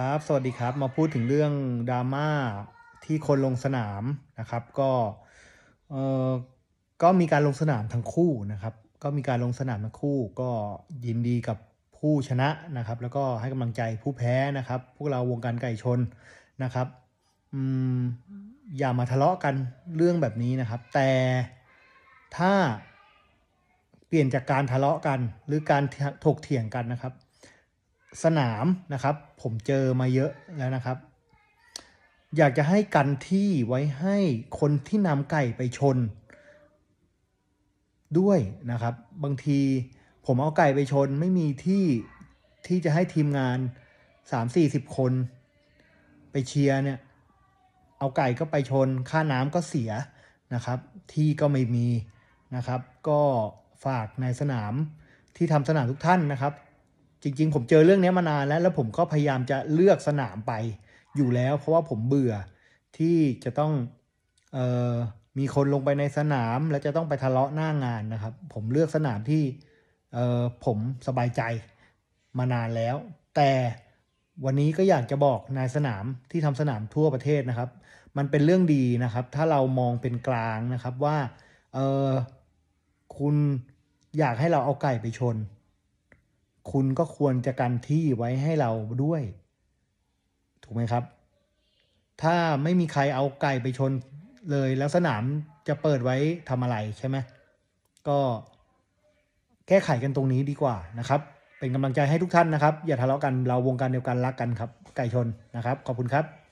ครับ สวัสดีครับ มาพูดถึงเรื่องดราม่าที่คนลงสนามนะครับ ก็เออก็มีการลงสนามทั้งคู่นะครับ ก็มีการลงสนามทั้งคู่ ก็ยินดีกับผู้ชนะนะครับ แล้วก็ให้กำลังใจผู้แพ้นะครับ พวกเราวงการไก่ชนนะครับอืมอย่ามาทะเลาะกันเรื่องแบบนี้นะครับ แต่ถ้าเปลี่ยนจากการทะเลาะกัน หรือการถกเถียงกันนะครับ สนามนะครับ ผมเจอมาเยอะแล้วนะครับ อยากจะให้กันที่ไว้ให้คนที่นำไก่ไปชน ด้วยนะครับ บางทีผมเอาไก่ไปชนไม่มีที่ที่จะให้ทีมงานสามสี่สิบคน ไปเชียร์เนี่ย เอาไก่ก็ไปชน ค่าน้ำก็เสียนะครับ ที่ก็ไม่มีนะครับ ก็ฝากในสนามที่ทำสนามทุกท่านนะครับ จริง ๆ ผมเจอเรื่องนี้มานานแล้ว แล้วผมก็พยายามจะเลือกสนามไปอยู่แล้ว เพราะว่าผมเบื่อที่จะต้องออมีคนลงไปในสนาม แล้วจะต้องไปทะเลาะหน้างานนะครับ ผมเลือกสนามที่ผมสบายใจมานานแล้ว แต่วันนี้ก็อยากจะบอกนายสนามที่ทำสนามทั่วประเทศนะครับ มันเป็นเรื่องดีนะครับ ถ้าเรามองเป็นกลางนะครับว่าเออคุณอยากให้เราเอาไก่ไปชน คุณก็ควรจะกันที่ไว้ให้เราด้วย ถูกไหมครับ ถ้าไม่มีใครเอาไก่ไปชนเลยแล้วสนามจะเปิดไว้ทำอะไรใช่ไหมก็แก้ไขกันตรงนี้ดีกว่านะครับ เป็นกำลังใจให้ทุกท่านนะครับ อย่าทะเลาะกันเราวงการเดียวกันรักกันครับ ไก่ชนนะครับ ขอบคุณครับ